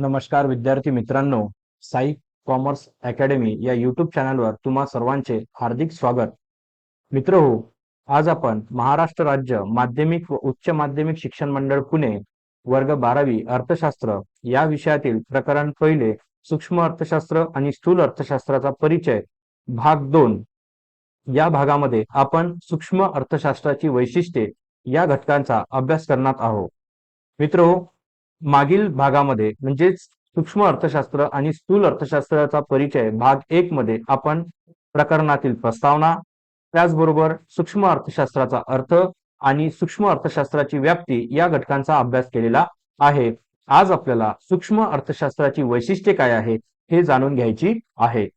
नमस्कार विद्यार्थी मित्रांनो साई कॉमर्स अकॅडमी या युट्यूब चॅनलवर तुम्हा सर्वांचे हार्दिक स्वागत. मित्र हो आज आपण महाराष्ट्र राज्य माध्यमिक व उच्च माध्यमिक शिक्षण मंडळ पुणे वर्ग बारावी अर्थशास्त्र या विषयातील प्रकरण पहिले सूक्ष्म अर्थशास्त्र आणि स्थूल अर्थशास्त्राचा परिचय भाग दोन. या भागामध्ये आपण सूक्ष्म अर्थशास्त्राची वैशिष्ट्ये या घटकांचा अभ्यास करणार आहोत. मित्र मागील भागामध्ये म्हणजेच सूक्ष्म अर्थशास्त्र आणि स्थूल अर्थशास्त्राचा परिचय भाग एक मध्ये आपण प्रकरणातील प्रस्तावना त्याचबरोबर सूक्ष्म अर्थशास्त्राचा अर्थ आणि सूक्ष्म अर्थशास्त्राची व्याप्ती या घटकांचा अभ्यास केलेला आहे. आज आपल्याला सूक्ष्म अर्थशास्त्राची वैशिष्ट्ये काय आहे हे जाणून घ्यायची आहे.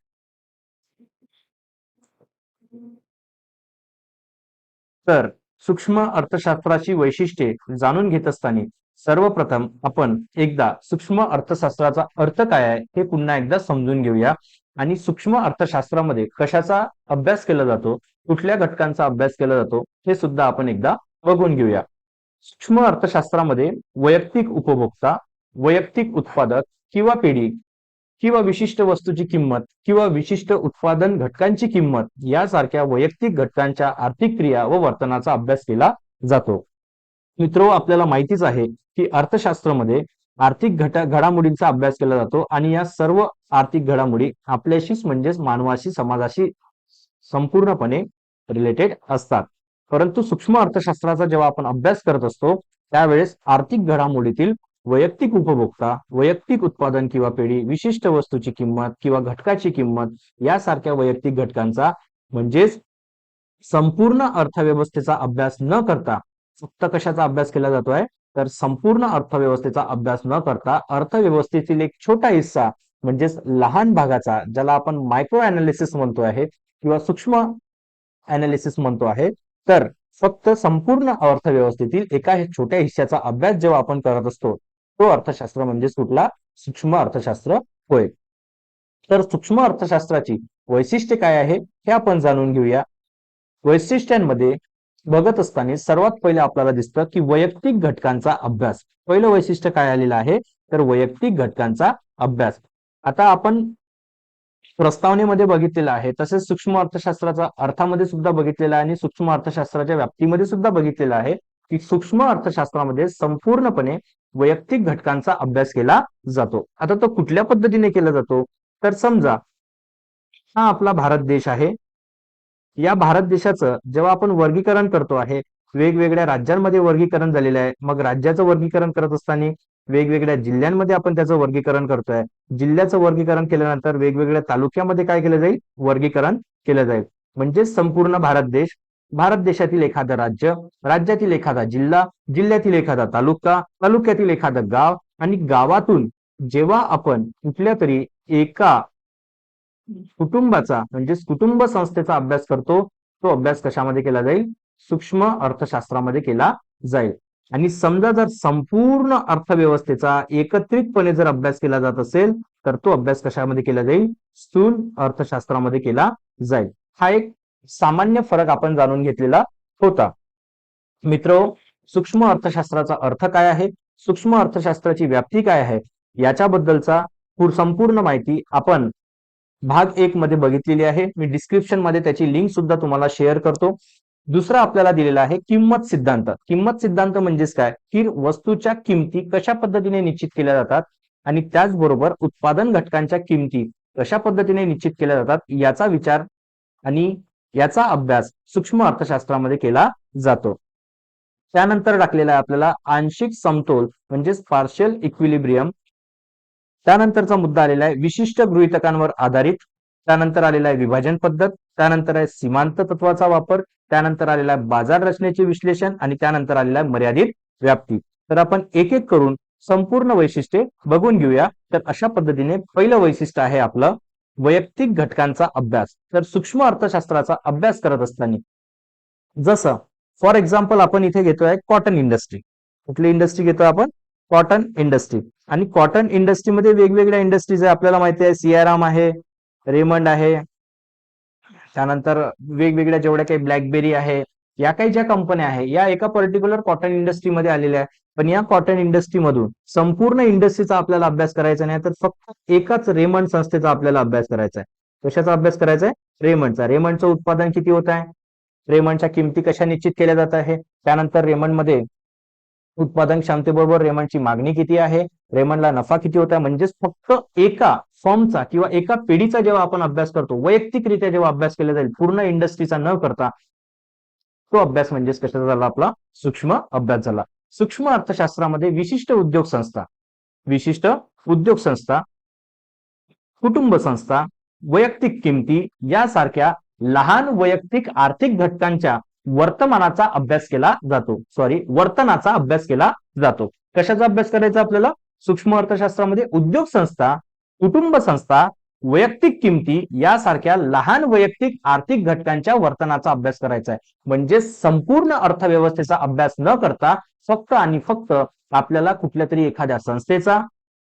तर सूक्ष्म अर्थशास्त्राची वैशिष्ट्ये जाणून घेत असताना सर्वप्रथम आपण एकदा सूक्ष्म अर्थशास्त्राचा अर्थ काय आहे हे पुन्हा एकदा समजून घेऊया. आणि सूक्ष्म अर्थशास्त्रामध्ये कशाचा अभ्यास केला जातो कुठल्या घटकांचा अभ्यास केला जातो हे सुद्धा आपण एकदा बघून घेऊया. सूक्ष्म अर्थशास्त्रामध्ये वैयक्तिक उपभोक्ता वैयक्तिक उत्पादक किंवा पेढी किंवा विशिष्ट वस्तूची किंमत किंवा विशिष्ट उत्पादन घटकांची किंमत यासारख्या वैयक्तिक घटकांच्या आर्थिक क्रिया व वर्तनाचा अभ्यास केला जातो. मित्रो आपल्याला माहितीच आहे की अर्थशास्त्रामध्ये आर्थिक घटा घडामोडींचा अभ्यास केला जातो आणि या सर्व आर्थिक घडामोडी आपल्याशीच म्हणजेच मानवाशी समाजाशी संपूर्णपणे रिलेटेड असतात. परंतु सूक्ष्म अर्थशास्त्राचा जेव्हा आपण अभ्यास करत असतो त्यावेळेस आर्थिक घडामोडीतील वैयक्तिक उपभोक्ता वैयक्तिक उत्पादन किंवा पेढी विशिष्ट वस्तूची किंमत किंवा घटकाची किंमत यासारख्या वैयक्तिक घटकांचा म्हणजेच संपूर्ण अर्थव्यवस्थेचा अभ्यास न करता फक्त कशाचा अभ्यास केला जातोय? तर संपूर्ण अर्थव्यवस्थेचा अभ्यास न करता अर्थव्यवस्थेतील एक छोटा हिस्सा म्हणजेच लहान भागाचा ज्याला आपण मायक्रो अनालिसिस म्हणतो आहे किंवा सूक्ष्म अनालिसिस म्हणतो आहे तर फक्त संपूर्ण अर्थव्यवस्थेतील एका छोट्या हिस्साचा अभ्यास जेव्हा आपण करत असतो तो अर्थशास्त्र म्हणजेच कुठला? सूक्ष्म अर्थशास्त्र होय. तर सूक्ष्म अर्थशास्त्राची वैशिष्ट्ये काय आहे हे आपण जाणून घेऊया. वैशिष्ट्यांमध्ये बघत असताना सर्वात पहिले आपल्याला दिसतं की वैयक्तिक घटकांचा अभ्यास. पहिलं वैशिष्ट्य काय आलेलं आहे? तर वैयक्तिक घटकांचा अभ्यास. आता आपण प्रस्तावनेमध्ये बघितलेलं आहे तसेच सूक्ष्म अर्थशास्त्राचा अर्थामध्ये सुद्धा बघितलेला आहे आणि सूक्ष्म अर्थशास्त्राच्या व्याप्तीमध्ये सुद्धा बघितलेलं आहे की सूक्ष्म अर्थशास्त्रामध्ये संपूर्णपणे वैयक्तिक घटकांचा अभ्यास केला जातो. आता तो कुठल्या पद्धतीने केला जातो? तर समजा हा आपला भारत देश आहे. या भारत देशाचं जेव्हा आपण वर्गीकरण करतो आहे वेगवेगळ्या राज्यांमध्ये वर्गीकरण झालेलं आहे. मग राज्याचं वर्गीकरण करत असताना वेगवेगळ्या जिल्ह्यांमध्ये आपण त्याचं वर्गीकरण करतोय. जिल्ह्याचं वर्गीकरण केल्यानंतर वेगवेगळ्या तालुक्यामध्ये काय केलं जाईल? वर्गीकरण केलं जाईल. म्हणजे संपूर्ण भारत देश भारत देशातील एखादं राज्य राज्यातील एखादा जिल्हा जिल्ह्यातील एखादा तालुका तालुक्यातील एखादं गाव आणि गावातून जेव्हा आपण कुठल्या तरी एका कुटुंबाचा म्हणजेच कुटुंब संस्थेचा अभ्यास करतो तो अभ्यास कशामध्ये केला जाईल? सूक्ष्म अर्थशास्त्रामध्ये केला जाईल. आणि समजा जर संपूर्ण अर्थव्यवस्थेचा एकत्रितपणे जर अभ्यास केला जात असेल तर तो अभ्यास कशामध्ये केला जाईल? स्थूल अर्थशास्त्रामध्ये केला जाईल. हा एक सामान्य फरक आपण जाणून घेतलेला होता. मित्र सूक्ष्म अर्थशास्त्राचा अर्थ काय आहे? सूक्ष्म अर्थशास्त्राची व्याप्ती काय आहे? याच्याबद्दलचा संपूर्ण माहिती आपण भाग एक मध्ये बघितलेली आहे. मी डिस्क्रिप्शनमध्ये त्याची लिंक सुद्धा तुम्हाला शेअर करतो. दुसरा आपल्याला दिलेला आहे किंमत सिद्धांत. किंमत सिद्धांत म्हणजेच काय? की वस्तूच्या किमती कशा पद्धतीने निश्चित केल्या जातात आणि त्याचबरोबर उत्पादन घटकांच्या किमती कशा पद्धतीने निश्चित केल्या जातात याचा विचार आणि याचा अभ्यास सूक्ष्म अर्थशास्त्रामध्ये केला जातो. त्यानंतर टाकलेला आहे आपल्याला आंशिक समतोल म्हणजेच पार्शियल इक्विलिब्रियम त्यानंतरचा मुद्दा आलेला आहे विशिष्ट गृहितकांवर आधारित. त्यानंतर आलेला आहे विभाजन पद्धत. त्यानंतर आहे सीमांत तत्वाचा वापर. त्यानंतर आलेला आहे बाजार रचनेचे विश्लेषण आणि त्यानंतर आलेला आहे मर्यादित व्याप्ती. तर आपण एक एक करून संपूर्ण वैशिष्ट्ये बघून घेऊया. तर अशा पद्धतीने पहिलं वैशिष्ट्य आहे आपलं वैयक्तिक घटकांचा अभ्यास. तर सूक्ष्म अर्थशास्त्राचा अभ्यास करत असताना जसं फॉर एक्झाम्पल आपण इथे घेतोय कॉटन इंडस्ट्री कुठली इंडस्ट्री घेतोय आपण? कॉटन इंडस्ट्री आणि कॉटन इंडस्ट्रीमध्ये वेगवेगळ्या इंडस्ट्रीज आहे. आपल्याला माहिती आहे सियाराम आहे रेमंड आहे. त्यानंतर वेगवेगळ्या जेवढ्या काही ब्लॅकबेरी आहे या काही ज्या कंपन्या आहे या एका पर्टिक्युलर कॉटन इंडस्ट्रीमध्ये आलेल्या आहे पण या कॉटन इंडस्ट्रीमधून संपूर्ण इंडस्ट्रीचा आपल्याला अभ्यास करायचा नाही तर फक्त एकाच रेमंड संस्थेचा आपल्याला अभ्यास करायचा आहे. कशाचा अभ्यास करायचा आहे? रेमंडचा. रेमंडचं उत्पादन किती होत आहे? रेमंडच्या किमती कशा निश्चित केल्या जात आहे? त्यानंतर रेमंडमध्ये उत्पादन क्षमतेबरोबर रेमंडची मागणी किती आहे? रेमंडला नफा किती होता म्हणजेच फक्त एका फॉर्मचा किंवा एका पिढीचा जेव्हा आपण अभ्यास करतो वैयक्तिकरित्या जेव्हा अभ्यास केला जाईल पूर्ण इंडस्ट्रीचा न करता तो अभ्यास म्हणजेच कशाचा झाला? आपला सूक्ष्म अभ्यास झाला. सूक्ष्म अर्थशास्त्रामध्ये विशिष्ट उद्योग संस्था विशिष्ट उद्योग संस्था कुटुंब संस्था वैयक्तिक किमती यासारख्या लहान वैयक्तिक आर्थिक घटकांच्या वर्तमानाचा अभ्यास केला जातो. सॉरी वर्तनाचा अभ्यास केला जातो. कशाचा अभ्यास करायचा आपल्याला? सूक्ष्म अर्थशास्त्रामध्ये उद्योग संस्था कुटुंब संस्था वैयक्तिक किमती यासारख्या लहान वैयक्तिक आर्थिक घटकांच्या वर्तनाचा अभ्यास करायचा आहे. म्हणजे संपूर्ण अर्थव्यवस्थेचा अभ्यास न करता फक्त आणि फक्त आपल्याला कुठल्या तरी एखाद्या संस्थेचा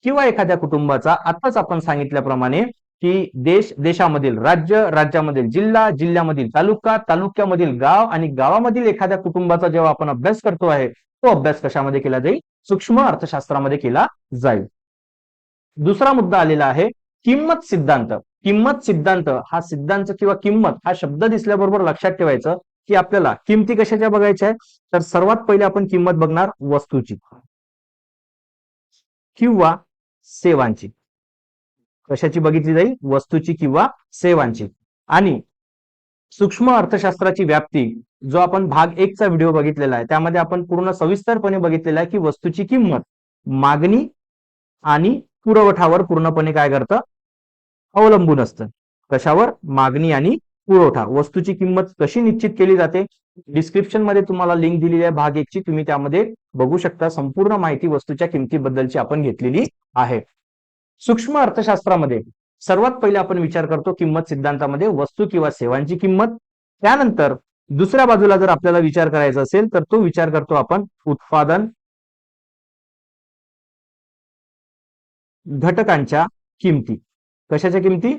किंवा एखाद्या कुटुंबाचा आताच आपण सांगितल्याप्रमाणे की देश देशामधील राज्य राज्यामधील जिल्हा जिल्ह्यामधील तालुका तालुक्यामधील गाव आणि गावामधील एखाद्या कुटुंबाचा जेव्हा आपण अभ्यास करतो आहे तो अभ्यास कशामध्ये केला जाईल? सूक्ष्म अर्थशास्त्रामध्ये केला जाईल. दुसरा मुद्दा आलेला आहे किंमत सिद्धांत. किंमत सिद्धांत हा सिद्धांत किंवा किंमत हा शब्द दिसल्याबरोबर लक्षात ठेवायचं की आपल्याला किमती कशाच्या बघायच्या आहे तर सर्वात पहिले आपण किंमत बघणार वस्तूची किंवा सेवांची. कशाची बघितली जाईल? वस्तूची किंवा सेवांची. आणि सूक्ष्म अर्थशास्त्राची व्याप्ती जो आपण भाग एकचा व्हिडिओ बघितलेला आहे त्यामध्ये आपण पूर्ण सविस्तरपणे बघितलेला आहे की वस्तूची किंमत मागणी आणि पुरवठावर पूर्णपणे काय करतं? अवलंबून असतं. कशावर? मागणी आणि पुरवठा. वस्तूची किंमत कशी निश्चित केली जाते? डिस्क्रिप्शनमध्ये तुम्हाला लिंक दिलेली आहे भाग एकची. तुम्ही त्यामध्ये बघू शकता. संपूर्ण माहिती वस्तूच्या किमतीबद्दलची आपण घेतलेली आहे. सूक्ष्म अर्थशास्त्रामध्ये सर्वात पहिले आपण विचार करतो किंमत सिद्धांतामध्ये वस्तू किंवा सेवांची किंमत. त्यानंतर दुसऱ्या बाजूला जर आपल्याला विचार करायचा असेल तर तो विचार करतो आपण उत्पादन घटकांच्या किमती. कशाच्या किमती?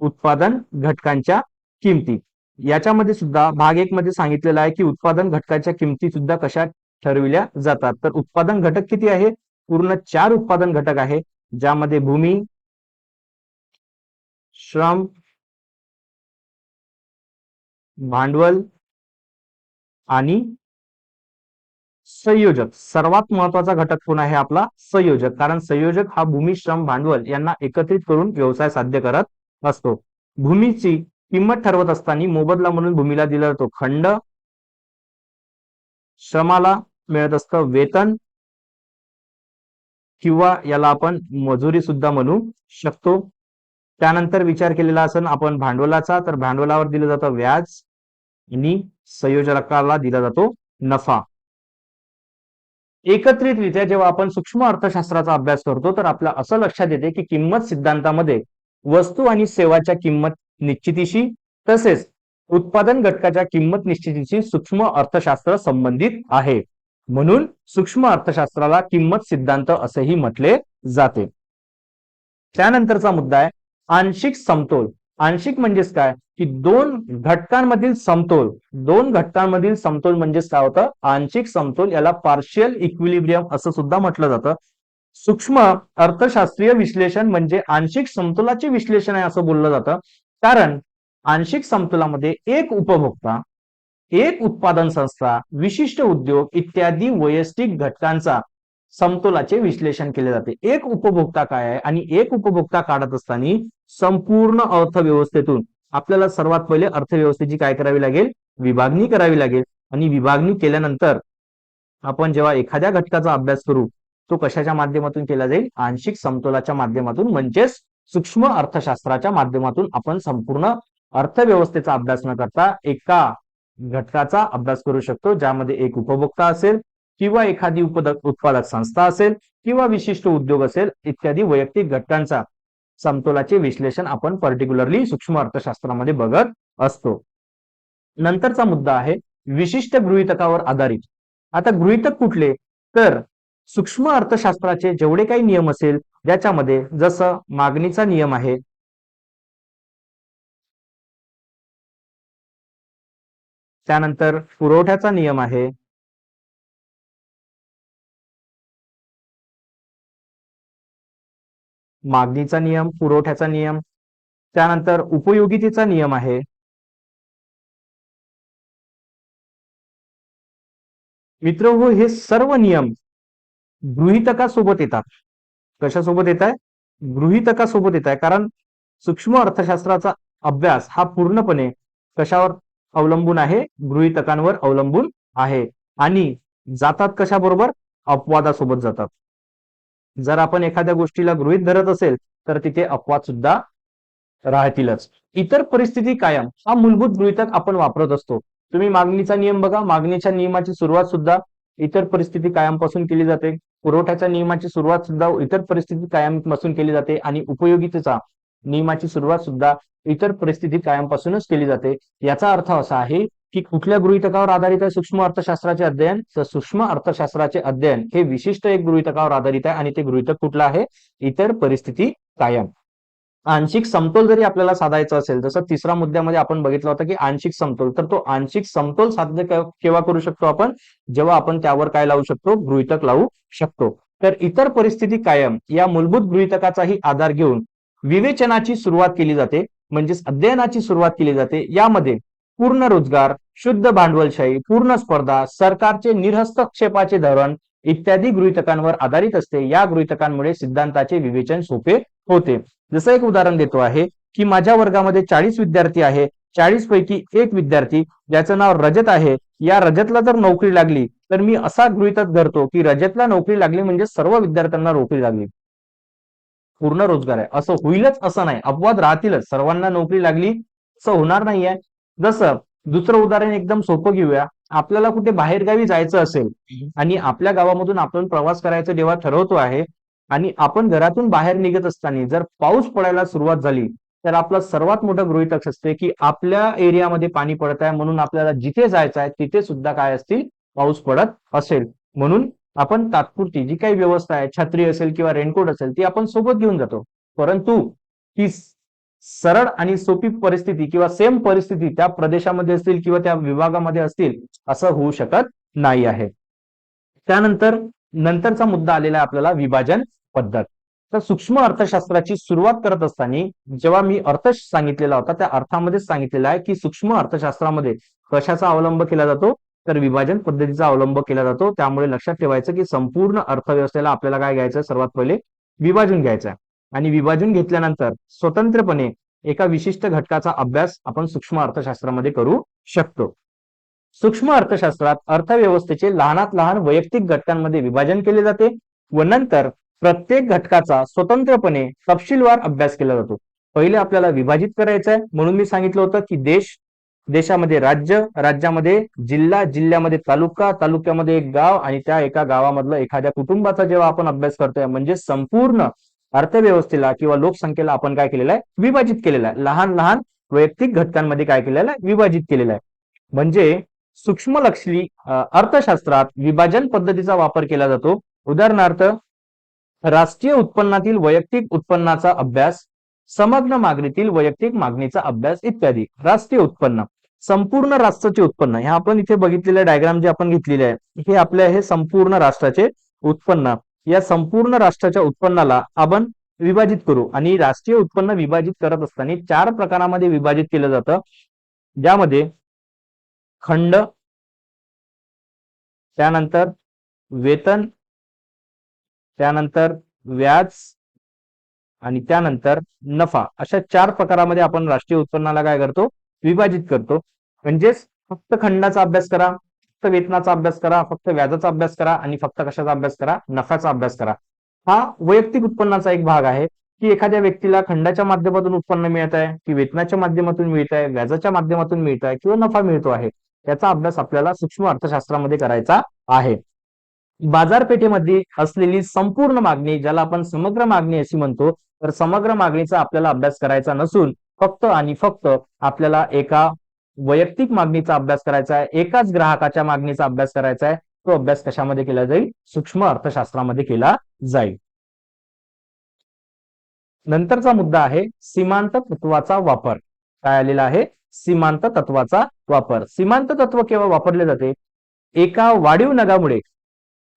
उत्पादन घटकांच्या किमती. याच्यामध्ये सुद्धा भाग एक मध्ये सांगितलेलं आहे की उत्पादन घटकाच्या किमती सुद्धा कशा ठरविल्या जातात. तर उत्पादन घटक किती आहे? पूर्ण चार उत्पादन घटक आहे. ज्यामध्ये भूमी श्रम भांडवल आणि संयोजक. सर्वात महत्त्वाचा घटक कोण आहे आपला? संयोजक. कारण संयोजक हा भूमी श्रम भांडवल यांना एकत्रित करून व्यवसाय साध्य करत असतो. भूमीची किंमत ठरवत असताना मोबदला म्हणून भूमीला दिला जातो. खंड श्रमाला मिळत असतं. वेतन किंवा याला आपण मजुरी सुद्धा म्हणू शकतो. त्यानंतर विचार केलेला असेल आपण भांडवलाचा तर भांडवलावर दिलं जातं व्याज. आणि संयोजकाला दिला जातो नफा. एकत्रितरित्या जेव्हा आपण सूक्ष्म अर्थशास्त्राचा अभ्यास करतो तर आपल्या असं लक्षात येते की किंमत सिद्धांतामध्ये वस्तू आणि सेवाच्या किंमत निश्चितीशी तसेच उत्पादन घटकाच्या किंमत निश्चितीशी सूक्ष्म अर्थशास्त्र संबंधित आहे. म्हणून सूक्ष्म अर्थशास्त्राला किंमत सिद्धांत असेही म्हटले जाते. त्यानंतरचा मुद्दा आहे आंशिक समतोल. आंशिक म्हणजेच काय? की दोन घटकांमधील समतोल. दोन घटकांमधील समतोल म्हणजेच काय होतं? आंशिक समतोल याला पार्शियल इक्विलिब्रियम असं सुद्धा म्हटलं जातं. सूक्ष्म अर्थशास्त्रीय विश्लेषण म्हणजे आंशिक समतोलाचे विश्लेषण आहे असं बोललं जातं. कारण आंशिक समतोलामध्ये एक उपभोक्ता एक उत्पादन संस्था विशिष्ट उद्योग इत्यादी वैयक्तिक घटकांचा समतोलाचे विश्लेषण केले जाते. एक उपभोक्ता काय आहे आणि एक उपभोक्ता काढत असताना संपूर्ण अर्थव्यवस्थेतून आपल्याला सर्वात पहिले अर्थव्यवस्थेची काय करावी लागेल? विभागणी करावी लागेल. आणि विभागणी केल्यानंतर आपण जेव्हा एखाद्या घटकाचा अभ्यास करू तो कशाच्या माध्यमातून केला जाईल? आंशिक समतोलाच्या माध्यमातून म्हणजेच सूक्ष्म अर्थशास्त्राच्या माध्यमातून आपण संपूर्ण अर्थव्यवस्थेचा अभ्यास न करता एका घटकाचा अभ्यास करू शकतो ज्यामध्ये एक उपभोक्ता असेल किंवा एखादी उपदक उत्पादक संस्था असेल किंवा विशिष्ट उद्योग असेल इत्यादी वैयक्तिक घटकांचा समतोलाचे विश्लेषण आपण पर्टिक्युलरली सूक्ष्म अर्थशास्त्रामध्ये बघत असतो. नंतरचा मुद्दा आहे विशिष्ट गृहितकावर आधारित. आता गृहितक कुठले? तर सूक्ष्म अर्थशास्त्राचे जेवढे काही नियम असेल ज्याच्यामध्ये जसं मागणीचा नियम आहे त्यानंतर पुरवठ्याचा नियम आहे. मागणीचा नियम पुरवठ्याचा नियम त्यानंतर उपयोगितेचा नियम आहे. मित्र हो हे सर्व नियम गृहितकासोबत येतात. कशासोबत येत आहे गृहितकासोबत येत आहे कारण सूक्ष्म अर्थशास्त्राचा अभ्यास हा पूर्णपणे कशावर अवलंबून आहे गृहितकांवर अवलंबून आहे. आणि जातात कशाबरोबर? अपवादासोबत जातात. जर आपण एखाद्या गोष्टीला गृहित धरत असेल तर तिथे अपवाद सुद्धा राहतीलच. इतर परिस्थिती कायम हा मूलभूत गृहितक आपण वापरत असतो. तुम्ही मागणीचा नियम बघा मागणीच्या नियमाची सुरुवात सुद्धा इतर परिस्थिती कायमपासून केली जाते. पुरवठ्याच्या नियमाची सुरुवात सुद्धा इतर परिस्थिती कायमपासून केली जाते आणि उपयोगितेचा नियमाची सुरुवात सुद्धा इतर परिस्थिती कायमपासूनच केली जाते. याचा अर्थ असा आहे की कुठल्या गृहितकावर आधारित आहे सूक्ष्म अर्थशास्त्राचे अध्ययन? तर सूक्ष्म अर्थशास्त्राचे अध्ययन हे विशिष्ट एक गृहितकावर आधारित आहे आणि ते गृहितक कुठलं आहे? इतर परिस्थिती कायम. आंशिक समतोल जरी आपल्याला साधायचा असेल जसं तिसरा मुद्द्यामध्ये आपण बघितलं होतं की आंशिक समतोल तर तो आंशिक समतोल साध्य केव्हा करू शकतो आपण? जेव्हा आपण त्यावर काय लावू शकतो? गृहितक लावू शकतो. तर इतर परिस्थिती कायम या मूलभूत गृहितकाचाही आधार घेऊन विवेचनाची सुरुवात केली जाते म्हणजेच अध्ययनाची सुरुवात केली जाते. यामध्ये पूर्ण रोजगार शुद्ध भांडवलशाही पूर्ण स्पर्धा सरकारचे निरहस्तक्षेपाचे धोरण इत्यादी गृहितकांवर आधारित असते. या गृहितकांमुळे सिद्धांताचे विवेचन सोपे होते. जसं एक उदाहरण देतो आहे की माझ्या वर्गामध्ये चाळीस विद्यार्थी आहे. चाळीस पैकी एक विद्यार्थी ज्याचं नाव रजत आहे. या रजतला जर नोकरी लागली तर मी असा गृहितक धरतो की रजतला नोकरी लागली म्हणजे सर्व विद्यार्थ्यांना नोकरी लागली. पूर्ण रोजगार आहे. असं होईलच असं नाही. अपवाद राहतीलच. सर्वांना नोकरी लागली असं होणार नाहीये. जसं दुसरं उदाहरण एकदम सोपं घेऊया. आपल्याला कुठे बाहेरगावी जायचं असेल आणि आपल्या गावामधून आपण प्रवास करायचा जेव्हा ठरवतो आहे आणि आपण घरातून बाहेर निघत असताना जर पाऊस पडायला सुरुवात झाली तर आपला सर्वात मोठं गृहितक असते की आपल्या एरियामध्ये पाणी पडत आहे म्हणून आपल्याला जिथे जायचं आहे तिथे सुद्धा काय असतील? पाऊस पडत असेल. म्हणून आपण तात्पुरती जी काही व्यवस्था आहे छत्री असेल किंवा रेनकोट असेल ती आपण सोबत घेऊन जातो. परंतु ती सरळ आणि सोपी परिस्थिती किंवा सेम परिस्थिती त्या प्रदेशामध्ये असतील किंवा त्या विभागामध्ये असतील असं होऊ शकत नाही आहे. त्यानंतर नंतरचा मुद्दा आलेला आहे आपल्याला विभाजन पद्धत. तर सूक्ष्म अर्थशास्त्राची सुरुवात करत असताना जेव्हा मी अर्थ सांगितलेला होता त्या अर्थामध्येच सांगितलेला आहे की सूक्ष्म अर्थशास्त्रामध्ये कशाचा अवलंब केला जातो? तर विभाजन पद्धतीचा अवलंब केला जातो. त्यामुळे लक्षात ठेवायचं की संपूर्ण अर्थव्यवस्थेला आपल्याला काय घ्यायचं सर्वात पहिले विभाजन घ्यायचं आहे आणि विभाजन घेतल्यानंतर स्वतंत्रपणे एका विशिष्ट घटकाचा अभ्यास आपण सूक्ष्म अर्थशास्त्रामध्ये करू शकतो. सूक्ष्म अर्थशास्त्रात अर्थव्यवस्थेचे लहानात लहान वैयक्तिक घटकांमध्ये विभाजन केले जाते व नंतर प्रत्येक घटकाचा स्वतंत्रपणे तपशीलवार अभ्यास केला जातो. पहिले आपल्याला विभाजित करायचं आहे म्हणून मी सांगितलं होतं की देश देशामध्ये राज्य राज्यामध्ये जिल्हा जिल्ह्यामध्ये तालुका तालुक्यामध्ये एक गाव आणि त्या एका गावामधलं एखाद्या कुटुंबाचा जेव्हा आपण अभ्यास करतोय म्हणजे संपूर्ण अर्थव्यवस्थेला किंवा लोकसंख्येला आपण काय केलेलं आहे? विभाजित केलेलं आहे. लहान लहान वैयक्तिक घटकांमध्ये काय केलेलं आहे? विभाजित केलेलं आहे. म्हणजे सूक्ष्म लक्षली अर्थशास्त्रात विभाजन पद्धतीचा वापर केला जातो. उदाहरणार्थ राष्ट्रीय उत्पन्नातील वैयक्तिक उत्पन्नाचा अभ्यास समग्र मागणीतील वैयक्तिक मागणीचा अभ्यास इत्यादी. राष्ट्रीय उत्पन्न. संपूर्ण राष्ट्राचे उत्पन्न. हे आपण इथे बघितलेले डायग्राम जे आपण घेतलेले आहे हे आपले आहे संपूर्ण राष्ट्राचे उत्पन्न. या संपूर्ण राष्ट्राच्या उत्पन्नाला आपण विभाजित करू. आणि राष्ट्रीय उत्पन्न विभाजित करत असताना चार प्रकारामध्ये विभाजित केलं जातं. ज्यामध्ये खंड त्यानंतर वेतन त्यानंतर व्याज आणि त्यानंतर नफा. अशा चार प्रकारामध्ये आपण राष्ट्रीय उत्पन्नाला काय करतो? विभाजित करतो. म्हणजेच फक्त खंडाचा अभ्यास करा फक्त वेतनाचा अभ्यास करा फक्त व्याजाचा अभ्यास करा आणि फक्त कशाचा अभ्यास करा? नफ्याचा अभ्यास करा. हा वैयक्तिक उत्पन्नाचा एक भाग आहे की एखाद्या व्यक्तीला खंडाच्या माध्यमातून उत्पन्न मिळत आहे की वेतनाच्या माध्यमातून मिळत आहे व्याजाच्या माध्यमातून मिळत आहे किंवा नफा मिळतो आहे याचा अभ्यास आपल्याला सूक्ष्म अर्थशास्त्रामध्ये करायचा आहे. बाजारपेठेमध्ये असलेली संपूर्ण मागणी ज्याला आपण समग्र मागणी अशी म्हणतो तर समग्र मागणीचा आपल्याला अभ्यास करायचा नसून फक्त आणि फक्त आपल्याला एका वैयक्तिक मागणीचा अभ्यास करायचा आहे एकाच ग्राहकाच्या मागणीचा अभ्यास करायचा आहे तो अभ्यास कशामध्ये केला जाईल? सूक्ष्म अर्थशास्त्रामध्ये केला जाईल. नंतरचा मुद्दा आहे सीमांत तत्वाचा वापर. काय आलेला आहे? सीमांत तत्वाचा वापर. सीमांत तत्व केव्हा वापरले जाते? एका वाढीव नगामुळे.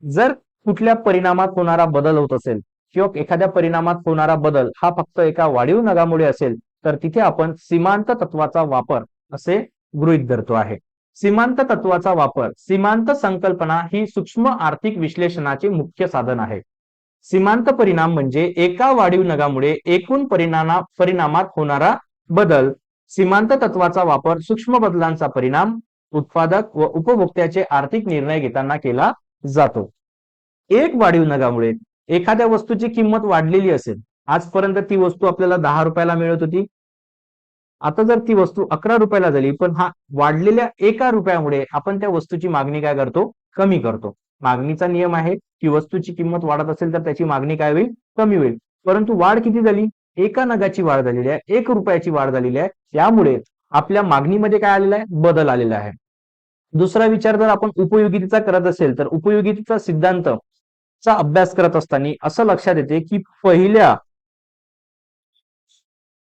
जर कुठल्या परिणामात होणारा बदल होत असेल किंवा एखाद्या परिणामात होणारा बदल हा फक्त एका वाढीव नगामुळे असेल तर तिथे आपण सीमांत तत्वाचा वापर असे गृहीत धरतो आहे. सीमांत तत्वाचा वापर सीमांत संकल्पना ही सूक्ष्म आर्थिक विश्लेषणाचे मुख्य साधन आहे. सीमांत परिणाम म्हणजे एका वाढीव नगामुळे एकूण परिणामा परिणामात होणारा बदल. सीमांत तत्वाचा वापर सूक्ष्म बदलांचा परिणाम उत्पादक व उपभोक्त्याचे आर्थिक निर्णय घेताना केला जातो. एक वाढीव नगामुळे एखाद्या वस्तूची किंमत वाढलेली असेल आजपर्यंत ती वस्तू आपल्याला दहा रुपयाला मिळत होती आता जर ती वस्तू अकरा रुपयाला झाली पण हा वाढलेल्या एका रुपयामुळे आपण त्या वस्तूची मागणी काय करतो? कमी करतो. मागणीचा नियम आहे की वस्तूची किंमत वाढत असेल तर त्याची मागणी काय होईल? कमी होईल. परंतु वाढ किती झाली? एका नगाची वाढ झालेली आहे एक रुपयाची वाढ झालेली आहे. त्यामुळे आपल्या मागणीमध्ये काय आलेला आहे? बदल आलेला आहे. दुसरा विचार जर आपण उपयोगितेचा करत असेल तर उपयोगितेचा सिद्धांत चा अभ्यास करत असताना असं लक्षात येते की पहिल्या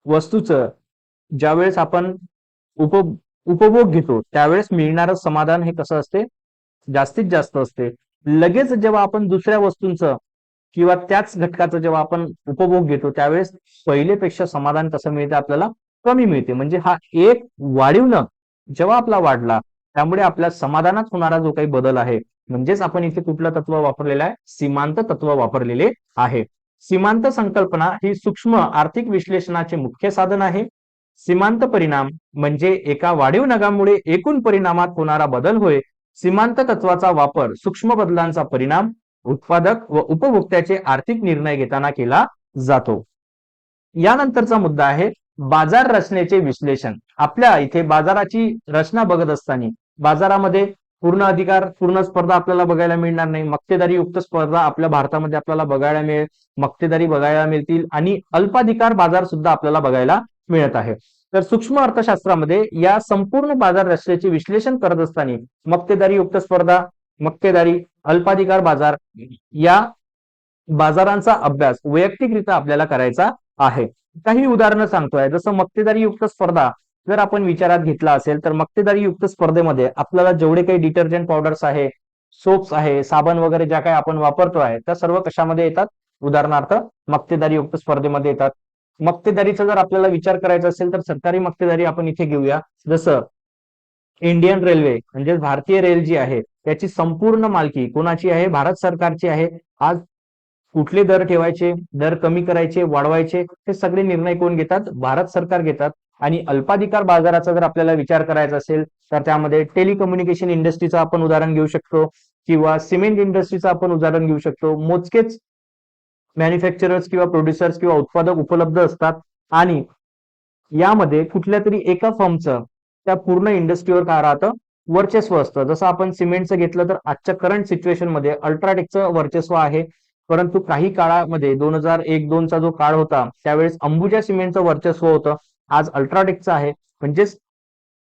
वस्तूचं ज्यावेळेस आपण उप उपभोग घेतो त्यावेळेस मिळणारं समाधान हे कसं असते? जास्तीत जास्त असते. लगेच जेव्हा आपण दुसऱ्या वस्तूंचं किंवा त्याच घटकाचं जेव्हा आपण उपभोग घेतो त्यावेळेस पहिलेपेक्षा समाधान कसं मिळते आपल्याला? कमी मिळते. म्हणजे हा एक वाढीव न जेव्हा आपला वाढला त्यामुळे आपल्या समाधानात होणारा जो काही बदल आहे म्हणजेच आपण इथे कुठलं तत्व वापरलेलं आहे? सीमांत तत्व वापरलेले आहे. सीमांत संकल्पना ही सूक्ष्म आर्थिक विश्लेषणाचे मुख्य साधन आहे. सीमांत परिणाम म्हणजे एका वाढीव नगामुळे एकूण परिणामात होणारा बदल होय. सीमांत तत्वाचा वापर सूक्ष्म बदलांचा परिणाम उत्पादक व उपभोक्त्याचे आर्थिक निर्णय घेताना केला जातो. यानंतरचा मुद्दा आहे बाजार रचनेचे विश्लेषण. आपल्या इथे बाजाराची रचना बघत असताना बाजारामध्ये पूर्ण अधिकार पूर्ण स्पर्धा आपल्याला बघायला मिळणार नाही. मक्तेदारी युक्त स्पर्धा आपल्या भारतामध्ये आपल्याला बघायला मिळेल. मक्तेदारी बघायला मिळतील आणि अल्पाधिकार बाजार सुद्धा आपल्याला बघायला मिळत आहे. तर सूक्ष्म अर्थशास्त्रामध्ये या संपूर्ण बाजार रचनेचे विश्लेषण करत असताना मक्तेदारी युक्त स्पर्धा मक्तेदारी अल्पाधिकार बाजार या बाजारांचा अभ्यास वैयक्तिकरित्या आपल्याला करायचा आहे. काही उदाहरणं सांगतोय. जसं मक्तेदारी युक्त स्पर्धा जर आपण विचारात घेतला असेल तर मक्तेदारी युक्त स्पर्धेमध्ये आपल्याला जेवढे काही डिटर्जंट पावडर्स आहे सोप्स आहे साबण वगैरे ज्या काही आपण वापरतो आहे त्या सर्व कशामध्ये येतात? उदाहरणार्थ मक्तेदारी युक्त स्पर्धेमध्ये येतात. मक्तेदारीचा जर आपल्याला विचार करायचा असेल तर सरकारी मक्तेदारी आपण इथे घेऊया. जसं इंडियन रेल्वे म्हणजे भारतीय रेल जी आहे त्याची संपूर्ण मालकी कोणाची आहे? भारत सरकारची आहे. आज कुठले दर ठेवायचे? दर कमी करायचे वाढवायचे? हे सगळे निर्णय कोण घेतात? भारत सरकार घेतात. आणि अल्पाधिकार बाजाराचा जर आपल्याला विचार करायचा असेल तर त्यामध्ये टेलिकम्युनिकेशन इंडस्ट्रीचं आपण उदाहरण घेऊ शकतो. किंवा सिमेंट इंडस्ट्रीचं आपण उदाहरण घेऊ शकतो. मोजकेच मॅन्युफॅक्चरर्स किंवा प्रोड्युसर्स किंवा उत्पादक उपलब्ध असतात. आणि यामध्ये कुठल्या तरी एका फर्मचं त्या पूर्ण इंडस्ट्रीवर काय राहतं? वर्चस्व असतं. जसं आपण सिमेंटचं घेतलं तर आजच्या करंट सिच्युएशनमध्ये अल्ट्राटेकचं वर्चस्व आहे. परंतु काही काळामध्ये दोन हजार एक दोनचा जो काळ होता त्यावेळेस अंबुजा सिमेंटचं वर्चस्व होतं. आज अल्ट्राटेकचं आहे. म्हणजेच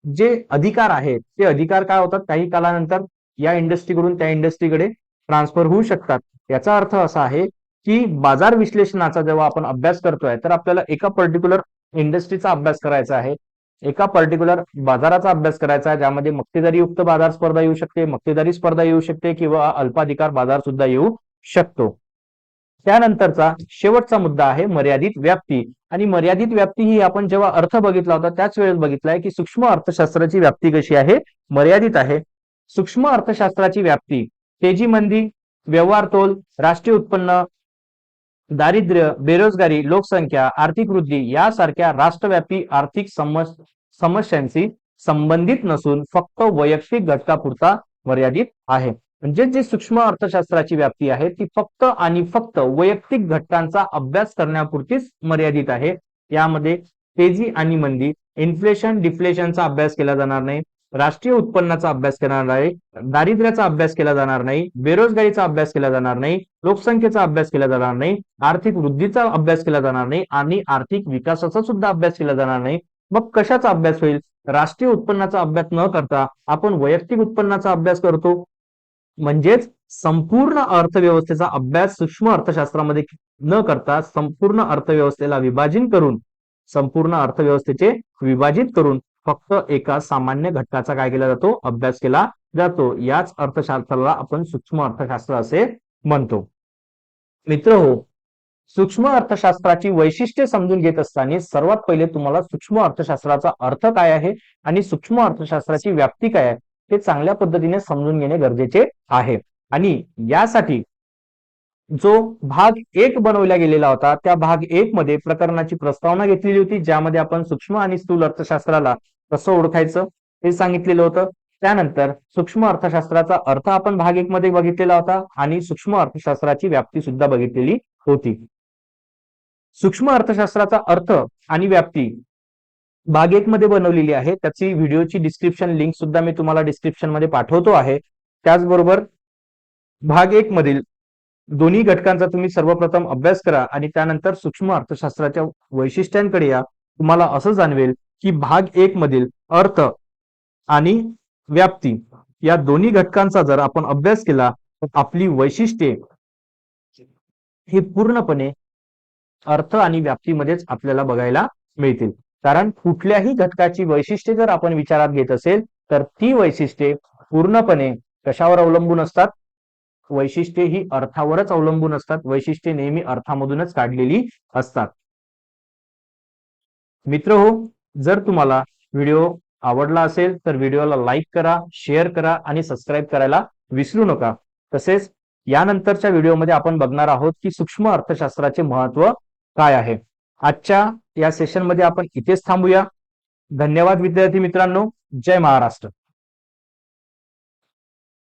जे अधिकार आहेत ते अधिकार काय होतात? काही काळानंतर या इंडस्ट्रीकडून त्या इंडस्ट्रीकडे ट्रान्सफर होऊ शकतात. याचा अर्थ असा आहे की बाजार विश्लेषणाचा जेव्हा आपण अभ्यास करतोय तर आपल्याला एका पर्टिक्युलर इंडस्ट्रीचा अभ्यास करायचा आहे. एका पर्टिक्युलर बाजाराचा अभ्यास करायचा आहे ज्यामध्ये मक्तेदारीयुक्त बाजार स्पर्धा येऊ शकते मक्तेदारी स्पर्धा येऊ शकते किंवा अल्पाधिकार बाजार सुद्धा येऊ शकतो. त्यानंतरचा शेवटचा मुद्दा आहे मर्यादित व्याप्ती. आणि मर्यादित व्याप्ती ही आपण जेव्हा अर्थ बघितला होता त्याच वेळेस बघितलाय की सूक्ष्म अर्थशास्त्राची व्याप्ती कशी आहे? मर्यादित आहे. सूक्ष्म अर्थशास्त्राची व्याप्ती तेजी मंदी व्यवहार तोल राष्ट्रीय उत्पन्न दारिद्र्य बेरोजगारी लोकसंख्या आर्थिक वृद्धी यासारख्या राष्ट्रव्यापी आर्थिक समस्यांशी संबंधित नसून फक्त वैयक्तिक घटकापुरता मर्यादित आहे. म्हणजे जी सूक्ष्म अर्थशास्त्राची व्याप्ती आहे ती फक्त आणि फक्त वैयक्तिक घटकांचा अभ्यास करण्यापुरतीच मर्यादित आहे. यामध्ये तेजी आणि मंदी इन्फ्लेशन डिफ्लेशनचा अभ्यास केला जाणार नाही. राष्ट्रीय उत्पन्नाचा अभ्यास केला नाही दारिद्र्याचा अभ्यास केला जाणार नाही बेरोजगारीचा अभ्यास केला जाणार नाही लोकसंख्येचा अभ्यास केला जाणार नाही आर्थिक वृद्धीचा अभ्यास केला जाणार नाही आणि आर्थिक विकासाचा सुद्धा अभ्यास केला जाणार नाही. मग कशाचा अभ्यास होईल? राष्ट्रीय उत्पन्नाचा अभ्यास न करता आपण वैयक्तिक उत्पन्नाचा अभ्यास करतो. म्हणजेच संपूर्ण अर्थव्यवस्थेचा अभ्यास सूक्ष्म अर्थशास्त्रामध्ये न करता संपूर्ण अर्थव्यवस्थेला विभाजन करून संपूर्ण अर्थव्यवस्थेचे विभाजित करून फक्त एका सामान्य घटकाचा काय केला जातो? अभ्यास केला जातो. याच अर्थशास्त्राला आपण सूक्ष्म अर्थशास्त्र असे म्हणतो. मित्र हो सूक्ष्म अर्थशास्त्राची वैशिष्ट्ये समजून घेत असताना सर्वात पहिले तुम्हाला सूक्ष्म अर्थशास्त्राचा अर्थ काय आहे आणि सूक्ष्म अर्थशास्त्राची व्याप्ती काय आहे हे चांगल्या पद्धतीने समजून घेणे गरजेचे आहे. आणि यासाठी जो भाग एक बनवला गेलेला होता त्या भाग एक मध्ये प्रकरणाची प्रस्तावना घेतलेली होती ज्यामध्ये आपण सूक्ष्म आणि स्थूल अर्थशास्त्राला कसं ओळखायचं? हे सांगितलेलं होतं. त्यानंतर सूक्ष्म अर्थशास्त्राचा अर्थ आपण भाग एक मध्ये बघितलेला होता आणि सूक्ष्म अर्थशास्त्राची व्याप्ती सुद्धा बघितलेली होती. सूक्ष्म अर्थशास्त्राचा अर्थ आणि व्याप्ती भाग एक मध्ये बनवलेली आहे. त्याची व्हिडिओची डिस्क्रिप्शन लिंक सुद्धा मी तुम्हाला डिस्क्रिप्शनमध्ये पाठवतो आहे. त्याचबरोबर भाग एक मधील दोन्ही घटकांचा तुम्ही सर्वप्रथम अभ्यास करा आणि त्यानंतर सूक्ष्म अर्थशास्त्राच्या वैशिष्ट्यांकडे या. तुम्हाला असं जाणवेल की भाग एक मधील अर्थ आणि व्याप्ती या दोन्ही घटकांचा जर आपण अभ्यास केला तर आपली वैशिष्ट्ये ही पूर्णपणे अर्थ आणि व्याप्तीमध्येच आपल्याला बघायला मिळतील. कारण कुठल्याही घटकाची वैशिष्ट्ये जर आपण विचारात घेत असेल तर ती वैशिष्ट्ये पूर्णपणे कशावर अवलंबून असतात? वैशिष्ट्ये ही अर्थावरच अवलंबून असतात. वैशिष्ट्ये नेहमी अर्थामधूनच काढलेली असतात. मित्र हो जर तुम्हाला व्हिडिओ आवडला असेल तर व्हिडिओला लाईक करा शेअर करा आणि सबस्क्राईब करायला विसरू नका. तसेच यानंतरच्या व्हिडिओमध्ये आपण बघणार आहोत की सूक्ष्म अर्थशास्त्राचे महत्त्व काय आहे. आजच्या या सेशनमध्ये आपण इथेच थांबूया. धन्यवाद विद्यार्थी मित्रांनो. जय महाराष्ट्र.